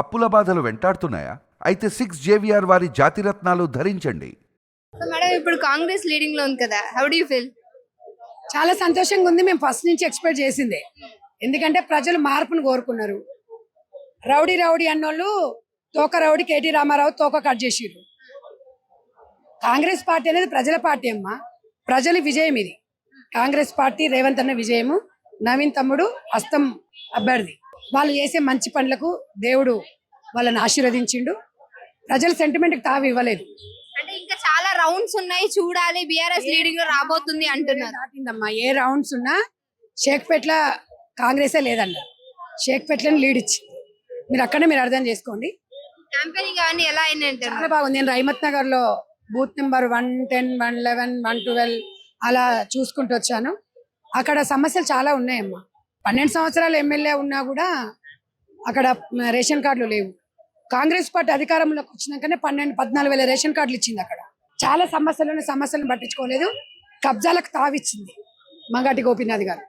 అప్పుల బాధలు వెంటాడుతున్నాయా? అయితే సిక్స్ జేవిఆర్ వారి జాతిరత్నాలు ధరించండి. మేడం ఇప్పుడు కాంగ్రెస్ లీడింగ్లో ఉంది కదా హౌ డూ ఫీల్ చాలా సంతోషంగా ఉంది. మేము ఫస్ట్ నుంచి ఎక్స్పెక్ట్ చేసిందే. ఎందుకంటే ప్రజలు మార్పును కోరుకున్నారు. రౌడీ రౌడీ అన్నోళ్ళు తోక రౌడీ కేటీ రామారావు తోక కట్ చేసిర్రు. కాంగ్రెస్ పార్టీ అనేది ప్రజల పార్టీ అమ్మా. ప్రజల విజయం ఇది. కాంగ్రెస్ పార్టీ రేవంత్ అన్న విజయము నవీన్ తమ్ముడు హస్తం అభ్యర్థి. వాళ్ళు చేసే మంచి పనులకు దేవుడు వాళ్ళని ఆశీర్వదించిండు. ప్రజల సెంటిమెంట్కి తావి ఇవ్వలేదు. అంటే ఇంకా చాలా రౌండ్స్ ఉన్నాయి. చూడాలి. బీఆర్ఎస్ లీడింగ్లో రాబోతుంది అంటున్నారు. దాటిందమ్మా? ఏ రౌండ్స్ ఉన్నా షేక్పేట్ల కాంగ్రెసే లేదన్న. షేక్పేట్లని లీడ్ ఇచ్చి. మీరు అక్కడే మీరు అర్థం చేసుకోండి. క్యాంపెయినింగ్ అవన్నీ ఎలా అంటారు చాలా బాగుంది. నేను రైమత్ నగర్లో booth number one ten one eleven one twelve అలా చూసుకుంటూ వచ్చాను. అక్కడ సమస్యలు చాలా ఉన్నాయమ్మా. పన్నెండు సంవత్సరాలు ఎమ్మెల్యే ఉన్నా కూడా అక్కడ రేషన్ కార్డులు లేవు. కాంగ్రెస్ పార్టీ అధికారంలోకి వచ్చినాకనే పన్నెండు పద్నాలుగు వేల రేషన్ కార్డులు ఇచ్చింది అక్కడ. చాలా సమస్యలను సమస్యలను పట్టించుకోలేదు. కబ్జాలకు తావిచ్చింది మంగాటి గోపీనాథ్ గారు.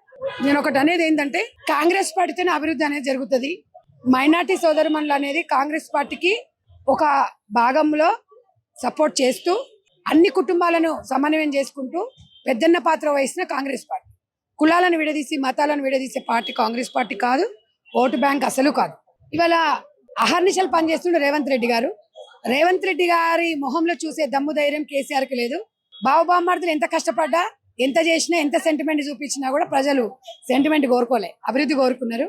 నేను ఒకటి అనేది ఏంటంటే కాంగ్రెస్ పార్టీతోనే అభివృద్ధి అనేది జరుగుతుంది. మైనార్టీ సోదరుమణులు అనేది కాంగ్రెస్ పార్టీకి ఒక భాగంలో సపోర్ట్ చేస్తూ అన్ని కుటుంబాలను సమన్వయం చేసుకుంటూ పెద్దన్న పాత్ర వహిస్తున్న కాంగ్రెస్ పార్టీ. కులాలను విడదీసి మతాలను విడదీసే పార్టీ కాంగ్రెస్ పార్టీ కాదు. ఓటు బ్యాంక్ అసలు కాదు. ఇవాళ అహర్నిశలు పనిచేస్తుండే రేవంత్ రెడ్డి గారు. రేవంత్ రెడ్డి గారి మొహంలో చూసే దమ్ము ధైర్యం కేసీఆర్కి లేదు బావబామ్మార్దులు ఎంత కష్టపడ్డా ఎంత చేసినా ఎంత సెంటిమెంట్ చూపించినా కూడా ప్రజలు సెంటిమెంట్ కోరుకోలే అభివృద్ధి కోరుకున్నారు.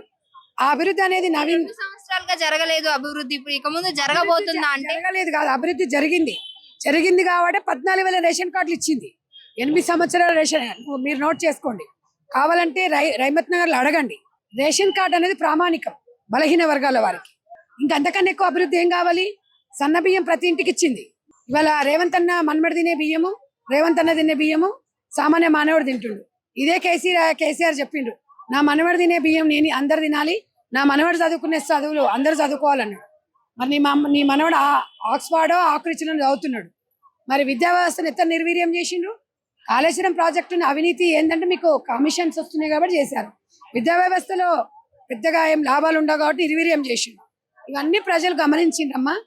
ఆ అభివృద్ధి అనేది నవీన్ సంవత్సరాలుగా జరగలేదు అభివృద్ధి ఇప్పుడు ఇక ముందు జరగబోతుందా అంటే? జరగలేదు కాదు అభివృద్ధి జరిగింది. జరిగింది కాబట్టి పద్నాలుగు వేల రేషన్ కార్డులు ఇచ్చింది. ఎనిమిది సంవత్సరాల రేషన్ మీరు నోట్ చేసుకోండి. కావాలంటే రై రైమత్ నగర్లో అడగండి. రేషన్ కార్డు అనేది ప్రామాణికం బలహీన వర్గాల వారికి. ఇంకా అంతకన్నా ఎక్కువ అభివృద్ధి ఏం కావాలి? సన్న బియ్యం ప్రతి ఇంటికి ఇచ్చింది. ఇవాళ రేవంత్ అన్న మన్మడి తినే బియ్యము రేవంత్ అన్న తినే బియ్యము సామాన్య మానవుడు తింటుండు. ఇదే కేసీఆర్ కేసీఆర్ చెప్పిండు. నా మనవడు తినే బియ్యం నేను అందరు తినాలి నా మనవడు చదువుకునే చదువులు అందరు చదువుకోవాలన్నాడు. మరి నీ మమ్మ నీ మనవడు ఆక్స్ఫర్డో ఆకృతిలో చదువుతున్నాడు. మరి విద్యా వ్యవస్థను ఎంత నిర్వీర్యం చేసిండ్రు? కాళేశ్వరం ప్రాజెక్టుని అవినీతి ఏంటంటే మీకు కమిషన్స్ వస్తున్నాయి కాబట్టి చేశారు. విద్యా వ్యవస్థలో పెద్దగా ఏం లాభాలు ఉండవు కాబట్టి నిర్వీర్యం చేసిండ్రు. ఇవన్నీ ప్రజలు గమనించిండ్రమ్మా.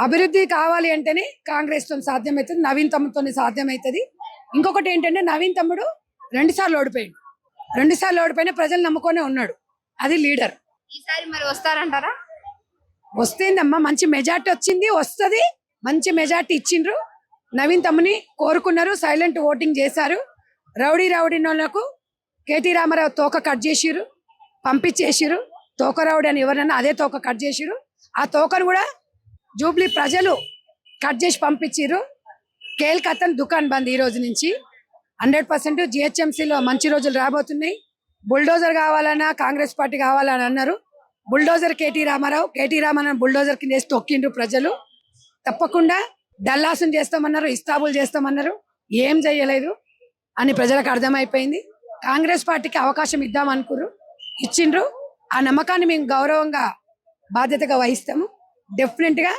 అభివృద్ధి కావాలి అంటేనే కాంగ్రెస్తో సాధ్యమవుతుంది నవీన్ తమ్ముతో సాధ్యమవుతుంది ఇంకొకటి ఏంటంటే నవీన్ తమ్ముడు రెండు సార్లు ఓడిపోయాడు. రెండు సార్లు ఓడిపోయినా ప్రజలు నమ్ముకొనే ఉన్నాడు. అది లీడర్. ఈసారి మరి వస్తారంటారా? వస్తేందమ్మా మంచి మెజార్టీ వచ్చింది వస్తది. మంచి మెజార్టీ ఇచ్చిండ్రు. నవీన్ తమ్ముని కోరుకున్నారు సైలెంట్ ఓటింగ్ చేశారు. రౌడీ రౌడీ వాళ్ళకు కేటీ రామారావు తోక కట్ చేసిర్రు పంపించేసిర్రు. తోక అని ఎవరన్నా అదే తోక కట్ చేసిరు ఆ తోకను కూడా జూబ్లీ ప్రజలు కట్ చేసి పంపించిర్రు. కేల్కతన్ దుకాన్ బంద్ ఈ రోజు నుంచి. హండ్రెడ్ పర్సెంట్ జిహెచ్ఎంసీలో మంచి రోజులు రాబోతున్నాయి. బుల్డోజర్ కావాలన్నా కాంగ్రెస్ పార్టీ కావాలని అన్నారు. Bulldozer KT Rama Rao KT Rama Rao bulldozer కింద వేసి తొక్కిండ్రు ప్రజలు. తప్పకుండా డల్లాసుని చేస్తామన్నారు ఇస్తాబుల్ చేస్తామన్నారు. ఏం చేయలేదు అని ప్రజలకు అర్థమైపోయింది. కాంగ్రెస్ పార్టీకి అవకాశం ఇద్దాం అనుకుర్రు. ఇచ్చిండ్రు. ఆ నమ్మకాన్ని మేము గౌరవంగా బాధ్యతగా వహిస్తాము. డెఫినెట్గా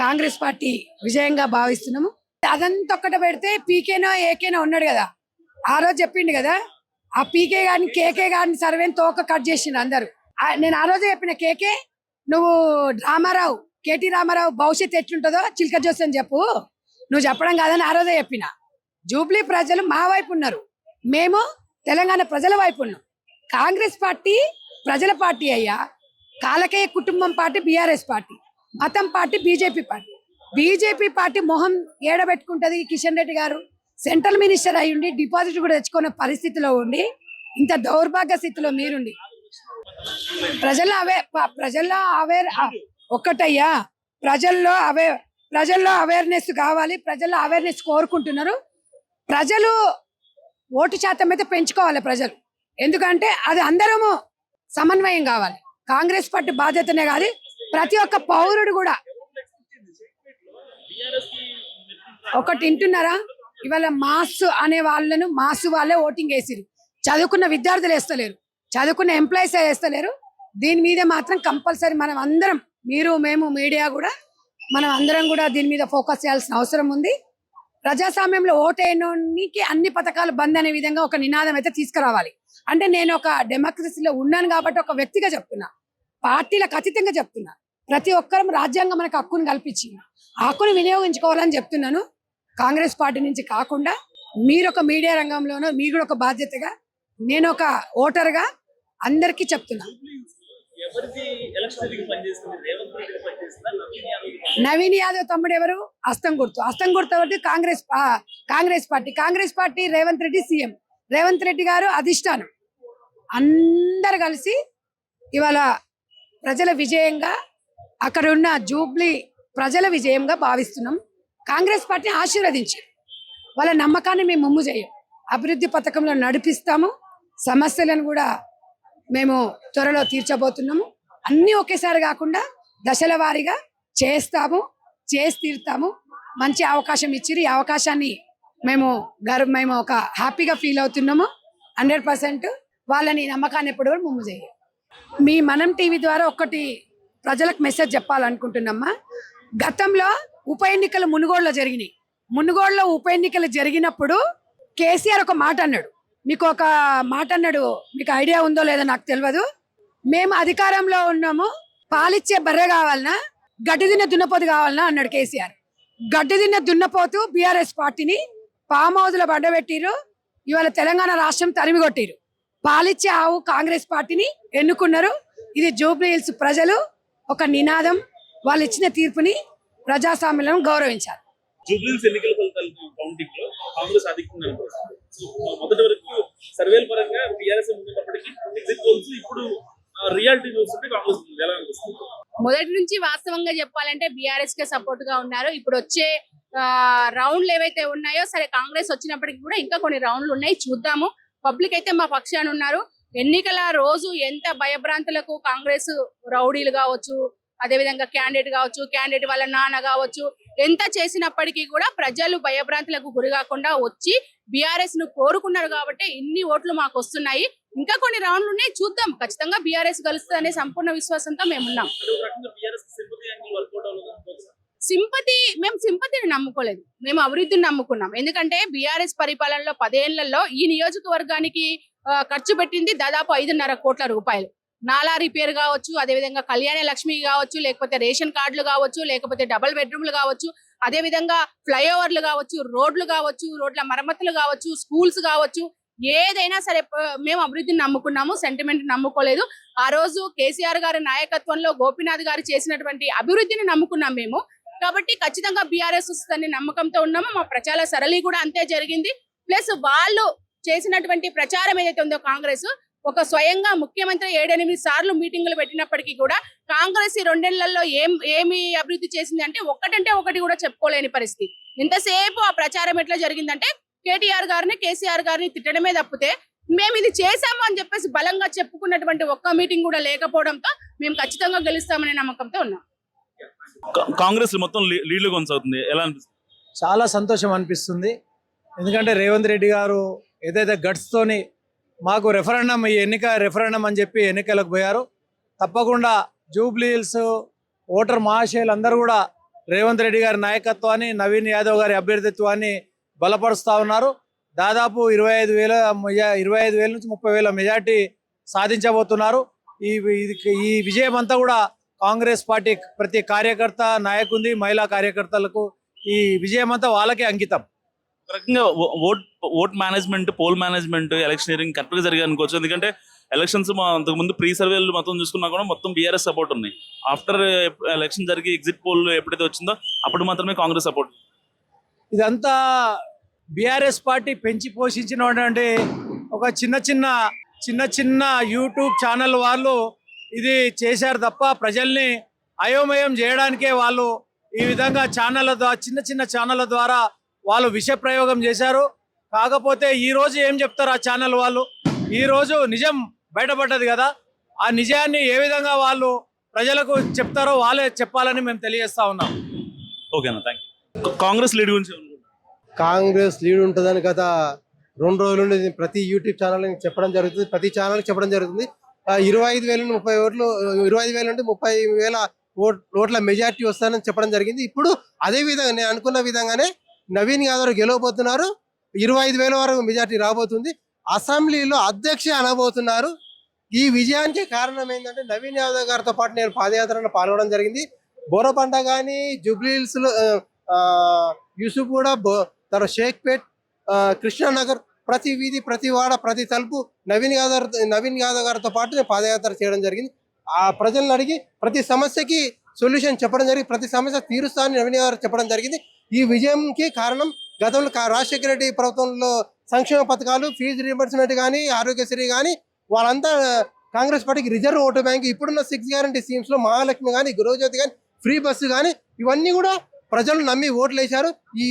కాంగ్రెస్ పార్టీ విజయంగా భావిస్తున్నాము. అదంతా ఒక్కట పెడితే పీకేనో ఏకేనో ఉన్నాడు కదా. ఆ రోజు చెప్పిండు కదా ఆ పీకే గారిని కేకే గారిని సర్వేని తోక కట్ చేసిండు అందరు. నేను ఆ రోజే చెప్పిన కేకే నువ్వు రామారావు కేటీ రామారావు భవిష్యత్తు ఎట్లుంటుందో చిల్క జోస్ అని చెప్పు. నువ్వు చెప్పడం కాదని ఆ రోజే చెప్పిన. జూబ్లీ ప్రజలు మా వైపు ఉన్నారు. మేము తెలంగాణ ప్రజల వైపు ఉన్నాం. కాంగ్రెస్ పార్టీ ప్రజల పార్టీ అయ్యా కాలకేయ కుటుంబం పార్టీ బీఆర్ఎస్ పార్టీ మతం party BJP party. BJP party మొహం ఏడబెట్టుకుంటుంది కిషన్ రెడ్డి గారు. సెంట్రల్ మినిస్టర్ అయి ఉండి డిపాజిట్ కూడా తెచ్చుకునే పరిస్థితిలో ఉండి ఇంత దౌర్భాగ్య స్థితిలో మీరుండి. ప్రజల్లో అవే ప్రజల్లో అవేర్ ఒక్కటయ్యా ప్రజల్లో అవే ప్రజల్లో అవేర్నెస్ కావాలి ప్రజల్లో అవేర్నెస్ కోరుకుంటున్నారు. ప్రజలు ఓటు శాతం అయితే పెంచుకోవాలి ప్రజలు. ఎందుకంటే అది అందరము సమన్వయం కావాలి. కాంగ్రెస్ పార్టీ బాధ్యతనే కాదు ప్రతి ఒక్క పౌరుడు కూడా. ఒకటి వింటున్నారా? ఇవాళ మాస్ అనే వాళ్ళను మాస్ వాళ్ళే ఓటింగ్ వేసిరు చదువుకున్న విద్యార్థులు వేస్తలేరు. చదువుకున్న ఎంప్లాయీస్ వేస్తలేరు. దీని మీద మాత్రం కంపల్సరీ మనం అందరం మీరు మేము మీడియా కూడా మనం అందరం కూడా దీని మీద ఫోకస్ చేయాల్సిన అవసరం ఉంది. ప్రజాస్వామ్యంలో ఓటేయడానికి అన్ని పథకాలు బంద్ అనే విధంగా ఒక నినాదం అయితే తీసుకురావాలి. అంటే నేను ఒక డెమోక్రసీలో ఉన్నాను కాబట్టి ఒక వ్యక్తిగా చెప్తున్నా. పార్టీలకు అతీతంగా చెప్తున్నా. ప్రతి ఒక్కరం రాజ్యాంగం మనకు హక్కును కల్పించింది హక్కును వినియోగించుకోవాలని చెప్తున్నాను. కాంగ్రెస్ పార్టీ నుంచి కాకుండా మీరు ఒక మీడియా రంగంలోనూ మీరు కూడా ఒక బాధ్యతగా నేను ఒక ఓటర్గా అందరికీ చెప్తున్నాను నవీన్ యాదవ్ తమ్ముడు ఎవరు? అస్తం గుర్తు. అస్తం గుర్తు ఒకటి Congress Congress party. Congress party Revanth Reddy CM. Revanth Reddy గారు అధిష్టానం. అందరు కలిసి ఇవాళ ప్రజల విజయంగా అక్కడ ఉన్న జూబ్లీ ప్రజల విజయంగా భావిస్తున్నాం. కాంగ్రెస్ పార్టీని ఆశీర్వదించి వాళ్ళ నమ్మకాన్ని మేము ముమ్ము చేయం. అభివృద్ధి పథకంలో నడిపిస్తాము. సమస్యలను కూడా మేము త్వరలో తీర్చబోతున్నాము. అన్నీ ఒకేసారి కాకుండా దశల వారీగా చేస్తాము చేసి తీరుతాము. మంచి అవకాశం ఇచ్చిరు ఈ అవకాశాన్ని మేము గర్వ మేము ఒక హ్యాపీగా ఫీల్ అవుతున్నాము. హండ్రెడ్ పర్సెంట్ వాళ్ళని నమ్మకాన్ని ఎప్పుడు కూడా ముమ్ము చేయం మీ మనం టీవీ ద్వారా ఒకటి ప్రజలకు మెసేజ్ చెప్పాలనుకుంటున్నామ్మా గతంలో ఉప ఎన్నికలు మునుగోడులో జరిగినాయి. మునుగోడులో ఉప ఎన్నికలు జరిగినప్పుడు కేసీఆర్ ఒక మాట అన్నాడు. మీకు ఒక మాట అన్నాడు మీకు ఐడియా ఉందో లేదో నాకు తెలియదు మేము అధికారంలో ఉన్నాము పాలిచ్చే బర్రె కావాలనా గడ్డి తిన్న దున్నపోతు కావాలనా అన్నాడు కేసీఆర్. గడ్డి తిన్న దున్నపోతు బీఆర్ఎస్ పార్టీని ఫామ్ హౌస్ బండబెట్టిరు ఇవాళ తెలంగాణ రాష్ట్రం తరిమిగొట్టిరు పాలిచ్చే ఆవు కాంగ్రెస్ పార్టీని ఎన్నుకున్నారు ఇది జూబ్లీ హిల్స్ ప్రజలు ఒక నినాదం వాళ్ళు ఇచ్చిన తీర్పుని ప్రజాస్వామ్యం గౌరవించారు జూబ్లీస్ ఎన్నికల ఫలితాలు కౌంటింగ్లో కాంగ్రెస్ అధికంగా మొదటి వరకు సర్వేల పరంగా బీఆర్ఎస్ ఉన్నప్పటికీ ఎగ్జిట్ పోల్స్ ఇప్పుడు రియాలిటీ చూస్తుంటే కాంగ్రెస్ ఎలా అనిపిస్తుంది? మొదటి నుంచి వాస్తవంగా చెప్పాలంటే బీఆర్ఎస్ కే సపోర్ట్గా ఉన్నారు. ఇప్పుడు వచ్చే ఆ, రౌండ్లు ఏవైతే ఉన్నాయో సరే కాంగ్రెస్ వచ్చినప్పటికీ కూడా ఇంకా కొన్ని రౌండ్లు ఉన్నాయి. చూద్దాము. పబ్లిక్ అయితే మా పక్షాన ఉన్నారు. ఎన్నికల రోజు ఎంత భయభ్రాంతులకు కాంగ్రెస్ రౌడీలు కావచ్చు అదేవిధంగా క్యాండిడేట్ కావచ్చు క్యాండిడేట్ వాళ్ళ నాన్న కావచ్చు ఎంత చేసినప్పటికీ కూడా ప్రజలు భయభ్రాంతులకు గురి కాకుండా వచ్చి బీఆర్ఎస్ను కోరుకున్నారు కాబట్టి ఇన్ని ఓట్లు మాకు వస్తున్నాయి. ఇంకా కొన్ని రౌండ్లు ఉన్నాయి చూద్దాం. ఖచ్చితంగా బీఆర్ఎస్ గెలుస్తుంది అనే సంపూర్ణ విశ్వాసంతో మేము ఉన్నాం. అంటే ఒక రకంగా బీఆర్ఎస్ సింపతి మేము సింపతిని నమ్ముకోలేదు. మేము అభివృద్ధిని నమ్ముకున్నాం. ఎందుకంటే బీఆర్ఎస్ పరిపాలనలో పదేళ్ళలో ఈ నియోజకవర్గానికి ఖర్చు పెట్టింది దాదాపు ఐదున్నర కోట్ల రూపాయలు. నాలా రిపేర్ కావచ్చు అదేవిధంగా కళ్యాణ లక్ష్మి కావచ్చు లేకపోతే రేషన్ కార్డులు కావచ్చు లేకపోతే డబుల్ బెడ్రూమ్లు కావచ్చు అదేవిధంగా ఫ్లైఓవర్లు కావచ్చు రోడ్లు కావచ్చు రోడ్ల మరమ్మతులు కావచ్చు స్కూల్స్ కావచ్చు ఏదైనా సరే మేము అభివృద్ధిని నమ్ముకున్నాము సెంటిమెంట్ నమ్ముకోలేదు. ఆ రోజు కేసీఆర్ గారి నాయకత్వంలో గోపీనాథ్ గారు చేసినటువంటి అభివృద్ధిని నమ్ముకున్నాం మేము. కాబట్టి ఖచ్చితంగా బీఆర్ఎస్ వస్తుందని నమ్మకంతో ఉన్నాము మా ప్రచార సరళి కూడా అంతే జరిగింది. ప్లస్ వాళ్ళు చేసినటువంటి ప్రచారం ఏదైతే ఉందో కాంగ్రెస్ ఒక స్వయంగా ముఖ్యమంత్రి ఏడెనిమిది సార్లు మీటింగులు పెట్టినప్పటికీ కూడా కాంగ్రెస్ ఈ రెండేళ్ళలో ఏం ఏమి అభివృద్ధి చేసింది అంటే ఒకటంటే ఒకటి కూడా చెప్పుకోలేని పరిస్థితి. ఇంతసేపు ఆ ప్రచారం ఎట్లా జరిగిందంటే కేటీఆర్ గారిని కేసీఆర్ గారిని తిట్టడమే తప్పితే మేము ఇది చేశాము అని చెప్పేసి బలంగా చెప్పుకున్నటువంటి ఒక్క మీటింగ్ కూడా లేకపోవడంతో మేము ఖచ్చితంగా గెలుస్తామనే నమ్మకంతో ఉన్నాం. కాంగ్రెస్ మొత్తం లీడ్లో కొనసాగుతుంది. ఎలా అనిపిస్తుంది? చాలా సంతోషం అనిపిస్తుంది. ఎందుకంటే రేవంత్ రెడ్డి గారు ఏదైతే గట్స్తోని మాకు రెఫరెండం ఈ ఎన్నిక రెఫరెండం అని చెప్పి ఎన్నికలకు పోయారు. తప్పకుండా జూబ్లీ హిల్స్ ఓటర్ మహాశయులు అందరూ కూడా రేవంత్ రెడ్డి గారి నాయకత్వాన్ని నవీన్ యాదవ్ గారి అభ్యర్థిత్వాన్ని బలపరుస్తూ ఉన్నారు. దాదాపు ఇరవై ఐదు వేల ఇరవై ఐదు వేల నుంచి ముప్పై వేల మెజార్టీ సాధించబోతున్నారు. ఈ ఇది- ఈ విజయం అంతా కూడా కాంగ్రెస్ పార్టీ ప్రతి కార్యకర్త నాయకుంది మహిళా కార్యకర్తలకు ఈ విజయం అంతా వాళ్ళకే అంకితం. రకంగా vote vote management poll management electioneering కరెక్ట్గా జరిగాయి అనుకోవచ్చు. ఎందుకంటే ఎలక్షన్స్ అంతకు ముందు ప్రీ సర్వేలు మొత్తం చూసుకున్నా కూడా మొత్తం బీఆర్ఎస్ సపోర్ట్ ఉన్నాయి. ఆఫ్టర్ ఎలక్షన్ జరిగి ఎగ్జిట్ పోల్ ఎప్పుడైతే వచ్చిందో అప్పుడు మాత్రమే కాంగ్రెస్ సపోర్ట్ ఇదంతా బీఆర్ఎస్ పార్టీ పెంచి పోషించినటువంటి ఒక చిన్న చిన్న చిన్న చిన్న యూట్యూబ్ ఛానల్ వాళ్ళు ఇది చేశారు తప్ప ప్రజల్ని అయోమయం చేయడానికే వాళ్ళు ఈ విధంగా ఛానళ్ళ ద్వారా చిన్న చిన్న ఛానళ్ళ ద్వారా వాళ్ళు విష ప్రయోగం చేశారు. కాకపోతే ఈ రోజు ఏం చెప్తారు ఆ ఛానల్ వాళ్ళు? ఈ రోజు నిజం బయటపడ్డది కదా. ఆ నిజాన్ని ఏ విధంగా వాళ్ళు ప్రజలకు చెప్తారో వాళ్ళే చెప్పాలని మేము తెలియజేస్తా ఉన్నాం. ఓకేనా థ్యాంక్ యూ కాంగ్రెస్ లీడ్ గురించి? కాంగ్రెస్ లీడ్ ఉంటుందని గత రెండు రోజుల నుండి ప్రతి యూట్యూబ్ ఛానల్ చెప్పడం జరుగుతుంది ప్రతి ఛానల్ చెప్పడం జరుగుతుంది. ఇరవై ఐదు వేల నుండి ముప్పై ఓట్లు ఇరవై ఐదు వేల నుండి ముప్పై వేల ఓట్ ఓట్ల మెజార్టీ వస్తానని చెప్పడం జరిగింది. ఇప్పుడు అదే విధంగా నేను అనుకున్న విధంగానే నవీన్ యాదవ్ గెలవబోతున్నారు. ఇరవై ఐదు వేల వరకు మెజార్టీ రాబోతుంది. అసెంబ్లీలో అధ్యక్ష అనబోతున్నారు. ఈ విజయానికి కారణం ఏంటంటే నవీన్ యాదవ్ గారితో పాటు నేను పాదయాత్రలో పాల్గొనడం జరిగింది. బోరపంట కానీ జూబ్లీహిల్స్లో యూసుఫ్ కూడా బో తర్వాత షేక్పేట్ కృష్ణానగర్ ప్రతి వీధి ప్రతి వాడ ప్రతి తలుపు నవీన్ యాదవ్ నవీన్ యాదవ్ గారితో పాటు నేను పాదయాత్ర చేయడం జరిగింది. ఆ ప్రజలను అడిగి ప్రతి సమస్యకి సొల్యూషన్ చెప్పడం జరిగింది. ప్రతి సమస్య తీరుస్తానని నవీన్ యాదవ్ చెప్పడం జరిగింది. ఈ విజయంకి కారణం గతంలో రాజశేఖర రెడ్డి ప్రభుత్వంలో సంక్షేమ పథకాలు ఫీజు రీఎంబర్స్మెంట్ కానీ ఆరోగ్యశ్రీ కానీ వాళ్ళంతా కాంగ్రెస్ పార్టీకి రిజర్వ్ ఓటు బ్యాంక్ ఇప్పుడున్న సిక్స్ గ్యారంటీ స్కీమ్స్లో మహాలక్ష్మి కానీ గృహజ్యోతి కానీ ఫ్రీ బస్సు కానీ ఇవన్నీ కూడా ప్రజలు నమ్మి ఓట్లు వేశారు ఈ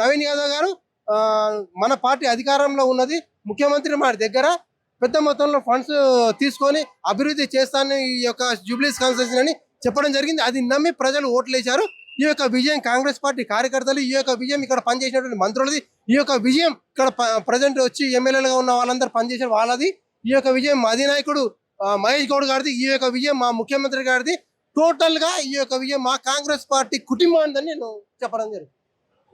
నవీన్ యాదవ్ గారు మన పార్టీ అధికారంలో ఉన్నది. ముఖ్యమంత్రి మన దగ్గర పెద్ద మొత్తంలో ఫండ్స్ తీసుకొని అభివృద్ధి చేస్తాను ఈ యొక్క జూబ్లీస్ కాన్సెషన్ అని చెప్పడం జరిగింది. అది నమ్మి ప్రజలు ఓట్లు వేశారు ఈ యొక్క విజయం కాంగ్రెస్ పార్టీ కార్యకర్తలు ఈ యొక్క విజయం ఇక్కడ పనిచేసినటువంటి మంత్రులది ఈ యొక్క విజయం ఇక్కడ ప్రజెంట్ వచ్చి ఎమ్మెల్యేలుగా ఉన్న వాళ్ళందరూ పనిచేసిన వాళ్ళది. ఈ యొక్క విజయం మా అధినాయకుడు మహేష్ గౌడ్ గారిది ఈ యొక్క విజయం మా ముఖ్యమంత్రి గారిది. టోటల్గా ఈ యొక్క విజయం మా కాంగ్రెస్ పార్టీ కుటుంబాన్ని నేను చెప్పడం జరిగింది.